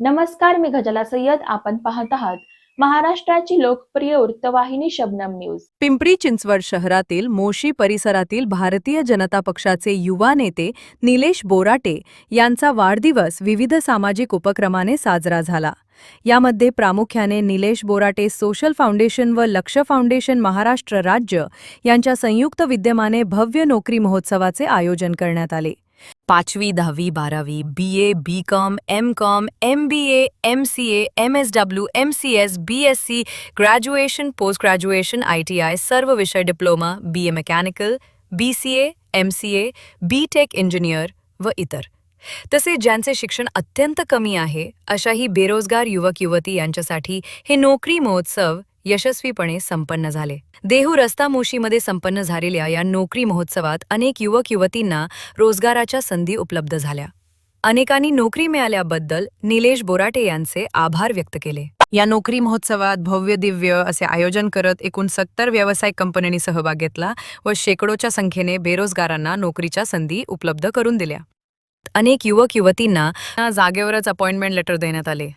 नमस्कार मी गजला सय्यद. आपण पाहत आहात महाराष्ट्राची लोकप्रिय वृत्तवाहिनी शबनम न्यूज. पिंपरी चिंचवड शहरातील मोशी परिसरातील भारतीय जनता पक्षाचे युवा नेते निलेश बोराटे यांचा वाढदिवस विविध सामाजिक उपक्रमाने साजरा झाला. यामध्ये प्रामुख्याने निलेश बोराटे सोशल फाउंडेशन व लक्ष फाउंडेशन महाराष्ट्र राज्य यांच्या संयुक्त विद्यमाने भव्य नोकरी महोत्सवाचे आयोजन करण्यात आले. पाचवी दहावी बारावी B A B com M com M B A M C A M S W M C S B S C graduation post graduation I T I सर्व विषय diploma B A mechanical B C A M C A B tech engineer व इतर. तसे ज्यांचे शिक्षण अत्यंत कमी आहे अशाही बेरोजगार युवक युवती यांच्यासाठी हे नोकरी महोत्सव यशस्वीपणे संपन्न झाले. देहू रस्ता मोशीमध्ये संपन्न झालेल्या या नोकरी महोत्सवात अनेक युवक युवतींना रोजगाराच्या संधी उपलब्ध झाल्या. अनेकांनी नोकरी मिळाल्याबद्दल निलेश बोराटे यांचे आभार व्यक्त केले. या नोकरी महोत्सवात भव्य दिव्य असे आयोजन करत एकूण सत्तर व्यावसायिक कंपन्यांनी सहभाग घेतला व शेकडोच्या संख्येने बेरोजगारांना नोकरीच्या संधी उपलब्ध करून दिल्या. अनेक युवक युवतींना जागेवरच अपॉइंटमेंट लेटर देण्यात आले.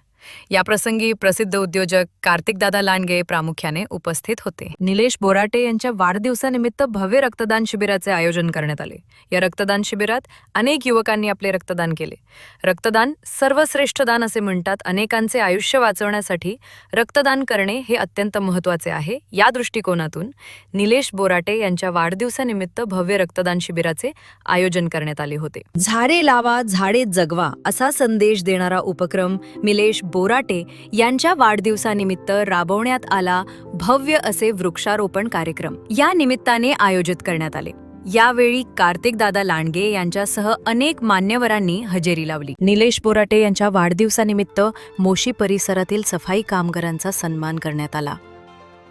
याप्रसंगी प्रसिद्ध उद्योजक कार्तिकदादा लांडगे प्रामुख्याने उपस्थित होते. निलेश बोराटे यांच्या वाढदिवसानिमित्त भव्य रक्तदान शिबिराचे आयोजन करण्यात आले. या रक्तदान शिबिरात अनेक युवकांनी आपले रक्तदान केले. रक्तदान सर्वश्रेष्ठ दान असे म्हणतात अनेकांचे आयुष्य वाचवण्यासाठी रक्तदान करणे हे अत्यंत महत्त्वाचे आहे. या दृष्टिकोनातून निलेश बोराटे यांच्या वाढदिवसानिमित्त भव्य रक्तदान शिबिराचे आयोजन करण्यात आले होते. झाडे लावा झाडे जगवा असा संदेश देणारा उपक्रम निलेश बोराटे यांच्या वाढदिवसानिमित्त राबवण्यात आला भव्य असे वृक्षारोपण कार्यक्रम. या निमित्ताने आयोजित करण्यात आले. यावेळी कार्तिकदादा लांडगे यांच्यासह अनेक मान्यवरांनी हजेरी लावली. निलेश बोराटे यांच्या वाढदिवसानिमित्त मोशी परिसरातील सफाई कामगारांचा सन्मान करण्यात आला.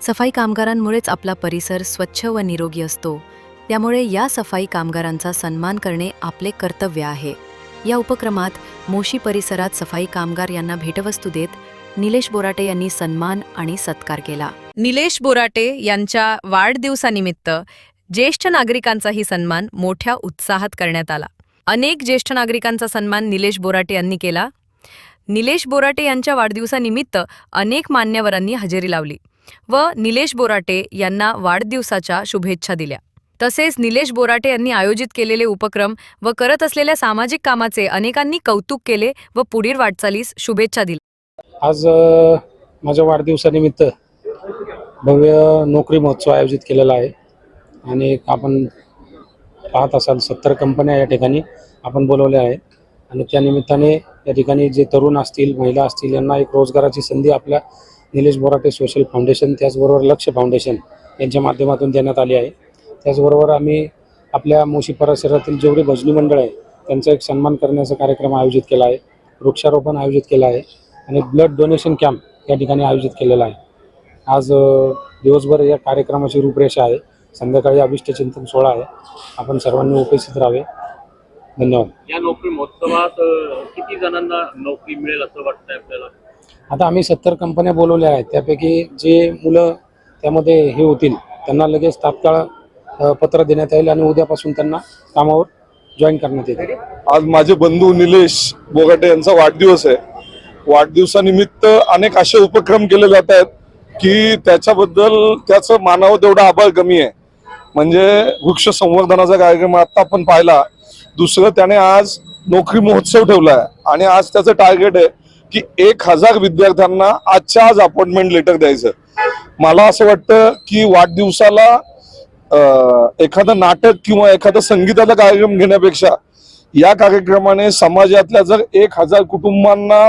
सफाई कामगारांमुळेच आपला परिसर स्वच्छ व निरोगी असतो. त्यामुळे या सफाई कामगारांचा सन्मान करणे आपले कर्तव्य आहे. या उपक्रमात मोशी परिसरात सफाई कामगार यांना भेटवस्तू देत निलेश बोराटे यांनी सन्मान आणि सत्कार केला. निलेश बोराटे यांच्या वाढदिवसानिमित्त ज्येष्ठ नागरिकांचाही सन्मान मोठ्या उत्साहात करण्यात आला. अनेक ज्येष्ठ नागरिकांचा सन्मान निलेश बोराटे यांनी केला. निलेश बोराटे यांच्या वाढदिवसानिमित्त अनेक मान्यवरांनी हजेरी लावली व निलेश बोराटे यांना वाढदिवसाच्या शुभेच्छा दिल्या. तसेच निलेश बोराटे यांनी आयोजित केलेले उपक्रम व करत असलेल्या सामाजिक कामाचे अनेकांनी कौतुक केले व पुढील वाटचालीस शुभेच्छा दिल्या. आज माझ्या वाढदिवसानिमित्त भव्य नोकरी महोत्सव आयोजित केलेला आहे आणि आपण पाहत असाल सत्तर कंपन्या या ठिकाणी आपण बोलवल्या आहेत आणि त्या निमित्ताने या ठिकाणी जे तरुण असतील महिला असतील यांना एक रोजगाराची संधी आपल्या निलेश बोराटे सोशल फाउंडेशन त्याचबरोबर लक्ष फाउंडेशन यांच्या माध्यमातून देण्यात आली आहे. त्याचबरोबर आम्ही आपल्या मोशी परिसरातील जेवढे भजनी मंडळ आहे त्यांचा एक सन्मान करण्याचा कार्यक्रम आयोजित केला आहे. वृक्षारोपण आयोजित केलं आहे आणि ब्लड डोनेशन कॅम्प या ठिकाणी आयोजित केलेला आहे. आज दिवसभर या कार्यक्रमाची रूपरेषा आहे. संध्याकाळी अभिष्ट चिंतन सोहळा आहे. आपण सर्वांनी उपस्थित राहावे. धन्यवाद. या नोकरी महोत्सवात किती जणांना नोकरी मिळेल असं वाटतंय आपल्याला? आता आम्ही सत्तर कंपन्या बोलवल्या आहेत. त्यापैकी जे मुलं त्यामध्ये हे होतील त्यांना लगेच तात्काळ पत्र देण्यात येईल आणि उद्यापासून त्यांना कामावर जॉईन करण्यात येईल. आज माझे बंधू निलेश बोगाटे यांचा वाढदिवस आहे. वाढदिवसानिमित्त अनेक असे उपक्रम केले जात आहेत की त्याच्याबद्दल त्याचं मानावं तेवढा आभार कमी आहे. म्हणजे वृक्ष संवर्धनाचा कार्यक्रम आता आपण पाहिला. दुसरं त्याने आज नोकरी महोत्सव ठेवला आहे. आणि आज त्याचं टार्गेट आहे की एक हजार विद्यार्थ्यांना आजच्या आज अपॉइंटमेंट लेटर द्यायचं. मला असं वाटतं की वाढदिवसाला एखादं नाटक किंवा एखादा संगीताचा कार्यक्रम घेण्यापेक्षा या कार्यक्रमाने समाजातल्या जर एक हजार कुटुंबांना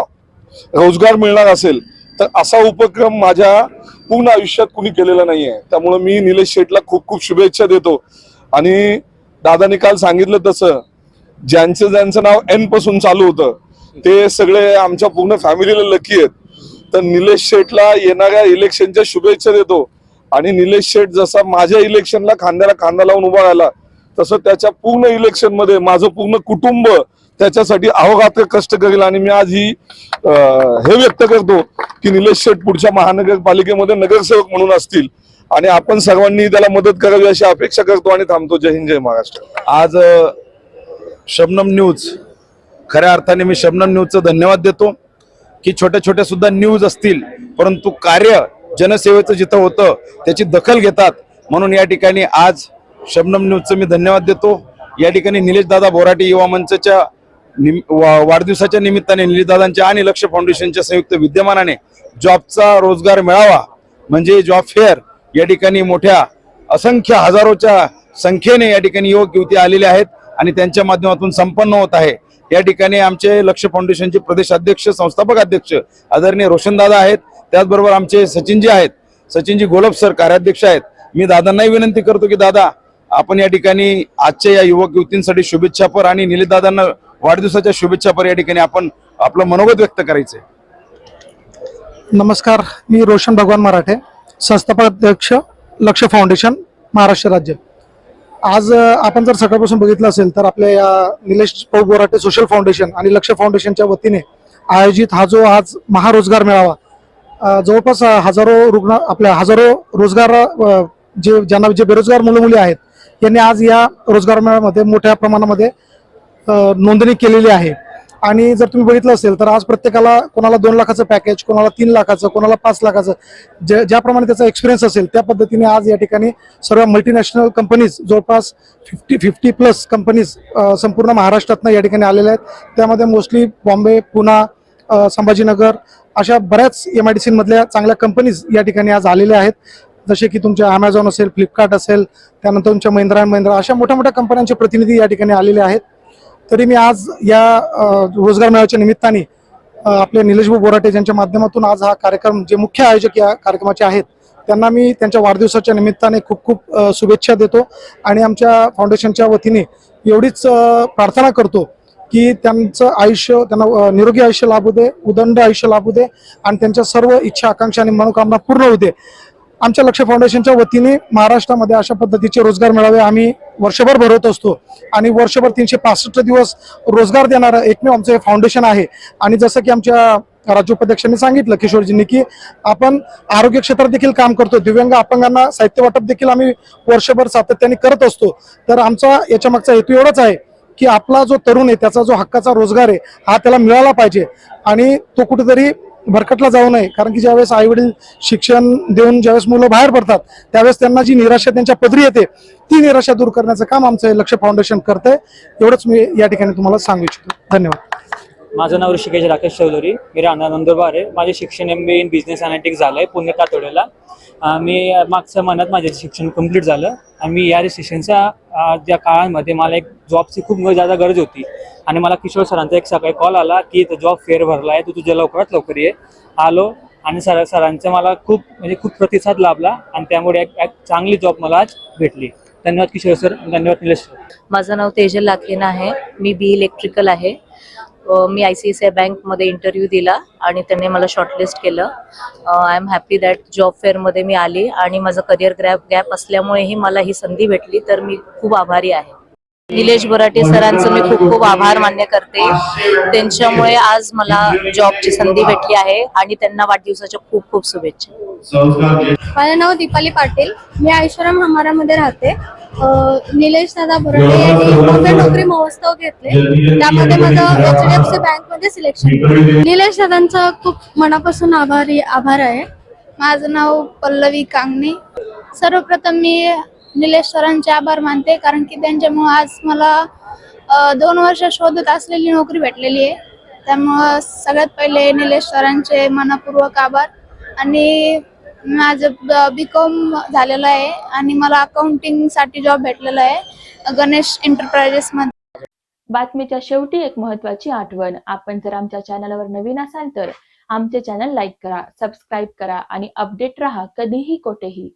रोजगार मिळणार असेल तर असा उपक्रम माझ्या पूर्ण आयुष्यात कुणी केलेला नाहीये. त्यामुळे मी निलेश शेठला खूप खूप शुभेच्छा देतो. आणि दादानी काल सांगितलं तसं ज्यांचं ज्यांचं नाव एनपासून चालू होतं ते सगळे आमच्या पूर्ण फॅमिलीला लकी आहेत. तर निलेश शेठला येणाऱ्या इलेक्शनच्या शुभेच्छा देतो. आणि निलेश शेठ जसा माझ्या इलेक्शनला खांद्याला खांदा लावून उभा राहिला तसं त्याच्या पूर्ण इलेक्शनमध्ये माझं पूर्ण कुटुंब त्याच्यासाठी अहोरात्र कष्ट करेल आणि मी आज ही हे व्यक्त करतो की निलेश शेठ पुढच्या महानगरपालिकेमध्ये नगरसेवक म्हणून असतील आणि आपण सर्वांनी त्याला मदत करावी अशी अपेक्षा करतो आणि थांबतो. जय हिंद जय महाराष्ट्र. आज शबनम न्यूज खऱ्या अर्थाने मी शबनम न्यूजचं धन्यवाद देतो की छोट्या छोट्या सुद्धा न्यूज असतील परंतु कार्य जनसेवेचं जिथं होतं त्याची दखल घेतात. म्हणून या ठिकाणी आज शबनम न्यूजचं मी धन्यवाद देतो. या ठिकाणी निलेशदादा बोराटे युवा मंचच्या निम- वा- वाढदिवसाच्या निमित्ताने निलेशदादांच्या आणि लक्ष फाउंडेशनच्या संयुक्त विद्यमानाने जॉबचा रोजगार मिळावा म्हणजे जॉब फेअर या ठिकाणी मोठ्या असंख्य हजारोच्या संख्येने या ठिकाणी युवक युवती आलेले आहेत आणि त्यांच्या माध्यमातून संपन्न होत आहे. या ठिकाणी आमचे लक्ष फाउंडेशनचे प्रदेश अध्यक्ष संस्थापक अध्यक्ष आदरणीय रोशनदादा आहेत. त्याचबरोबर आमचे सचिनजी आहेत. सचिनजी गोलप सर कार्याध्यक्ष आहेत. मी दादांनाही विनंती करतो की दादा आपण या ठिकाणी आजच्या या युवक युवतींसाठी शुभेच्छापर आणि निलेश दादांना वाढदिवसाच्या शुभेच्छापर या ठिकाणी आपण आपलं मनोगत व्यक्त करायचंय. नमस्कार मी रोशन भगवान मराठे संस्थापक अध्यक्ष लक्ष फाउंडेशन महाराष्ट्र राज्य. आज आपण जर सकाळपासून बघितलं असेल तर आपल्या या निलेश भाऊ बोराटे सोशल फाउंडेशन आणि लक्ष फाउंडेशनच्या वतीने आयोजित हा जो आज महारोजगार मेळावा जवळपास हजारो रुग्ण आपल्या हजारो रोजगार जे ज्यांना जे बेरोजगार मुलं मुली आहेत यांनी आज या रोजगार मेळामध्ये मोठ्या प्रमाणामध्ये नोंदणी केलेली आहे. आणि जर तुम्ही बघितलं असेल तर आज प्रत्येकाला कोणाला दोन लाखाचं पॅकेज कोणाला तीन लाखाचं कोणाला पाच लाखाचं जे ज्याप्रमाणे त्याचा एक्सपिरियन्स असेल त्या पद्धतीने आज या ठिकाणी सर्व मल्टीनॅशनल कंपनीज जवळपास फिफ्टी फिफ्टी प्लस कंपनीज संपूर्ण महाराष्ट्रातनं या ठिकाणी आलेल्या आहेत. त्यामध्ये मोस्टली बॉम्बे पुणा संभाजीनगर अशा बऱ्याच एम आय डी सीमधल्या चांगल्या कंपनीज या ठिकाणी आज आलेल्या आहेत. जसे की तुमच्या अमेझॉन असेल फ्लिपकार्ट असेल त्यानंतर तुमच्या महिंद्रा अँड महिंद्रा अशा मोठ्या मोठ्या कंपन्यांचे प्रतिनिधी या ठिकाणी आलेले आहेत. तरी मी आज या रोजगार मेळाव्याच्या निमित्ताने आपले निलेशभाऊ बोराटे यांच्या माध्यमातून आज हा कार्यक्रम जे मुख्य आयोजक या कार्यक्रमाचे आहेत त्यांना मी त्यांच्या वाढदिवसाच्या निमित्ताने खूप खूप शुभेच्छा देतो. आणि आमच्या फाउंडेशनच्या वतीने एवढीच प्रार्थना करतो की त्यांचं आयुष्य त्यांना निरोगी आयुष्य लाभू दे उदंड आयुष्य लाभू दे आणि त्यांच्या सर्व इच्छा आकांक्षा आणि मनोकामना पूर्ण होऊ दे. आमच्या लक्ष फाउंडेशनच्या वतीने महाराष्ट्रामध्ये अशा पद्धतीचे रोजगार मेळावे आम्ही वर्षभर भरवत असतो. आणि वर्षभर तीनशे पासष्ट दिवस रोजगार देणारं एकमेव आमचं हे फाउंडेशन आहे. आणि जसं की आमच्या राज्य उपाध्यक्षांनी सांगितलं किशोरजींनी की आपण आरोग्य क्षेत्रात देखील काम करतो. दिव्यांग अपंगांना साहित्य वाटप देखील आम्ही वर्षभर सातत्याने करत असतो. तर आमचा याच्या मागचा हेतू एवढाच आहे की आपला जो तरुण आहे त्याचा जो हक्काचा रोजगार आहे हा त्याला मिळाला पाहिजे. आणि तो कुठेतरी भरकटला जाऊ नये. कारण की ज्यावेळेस आईवडील शिक्षण देऊन ज्यावेळेस मुलं बाहेर पडतात त्यावेळेस त्यांना जी निराशा त्यांच्या पदरी येते ती निराशा दूर करण्याचं काम आमचं लक्ष फाउंडेशन करतंय. एवढंच मी या ठिकाणी तुम्हाला सांगू इच्छितो. धन्यवाद. माझं नाव ऋषिकेश राकेश चौधरी. मी राहणार नंदुरबार आहे. माझे शिक्षण M B in business analytics झालं आहे पुणे कातोड्याला. मी मागच्या महिन्यात माझे शिक्षण कंप्लीट झालं आणि मी या रिसेशनच्या ज्या काळामध्ये मला एक जॉबची खूप जादा गरज होती. आणि मला किशोर सरांचा एक सकाळी कॉल आला की जॉब फेअर भरला आहे तू तुझ्या लवकरात लवकर ये. आलो आणि सर सरांचा मला खूप म्हणजे खूप प्रतिसाद लाभला आणि त्यामुळे एक एक चांगली जॉब मला आज भेटली. धन्यवाद किशोर सर धन्यवाद निलेश सर. माझं नाव तेजल लाखेन आहे. मी बी इलेक्ट्रिकल आहे. मी I C I C I बँकमध्ये इंटरव्ह्यू दिला आणि त्यांनी मला शॉर्टलिस्ट केलं. I am happy that job फेअरमध्ये मी आली आणि माझं करिअर गॅप गॅप असल्यामुळेही मला ही संधी भेटली तर मी खूप आभारी आहे. निलेश बोराटे सरांचं मी खूप खूप आभार मान्य करते. त्यांच्यामुळे आज मला जॉबची संधी भेटली आहे आणि त्यांना वाढदिवसाच्या खूप खूप शुभेच्छा. माझं नाव दीपाली पाटील. मी ऐश्वर्यम हमारामध्ये राहते. निलेश दादा बोराटे यांनी भव्य नोकरी महोत्सव घेतले. त्यामध्ये माझं एच डी एफ सी बँकमध्ये सिलेक्शन निलेश दादांचा खूप मनापासून आभारी आभार आहे. माझं नाव पल्लवी कांगणे. सर्वप्रथम मी निलेश सरांचे आभार मानते कारण की त्यांच्यामुळे आज मला दोन वर्ष शोधत असलेली नोकरी भेटलेली आहे. त्यामुळं सगळ्यात पहिले निलेश सरांचे मनपूर्वक आभार. आणि माझं बी कॉम झालेलं आहे आणि मला अकाउंटिंगसाठी जॉब भेटलेला आहे गणेश एंटरप्राइजेस मध्ये. बातमीच्या शेवटी एक महत्वाची आठवण. आपण जर आमच्या चॅनलवर नवीन असाल तर आमचे चॅनल लाईक करा सबस्क्राईब करा आणि अपडेट राहा कधीही कोठेही.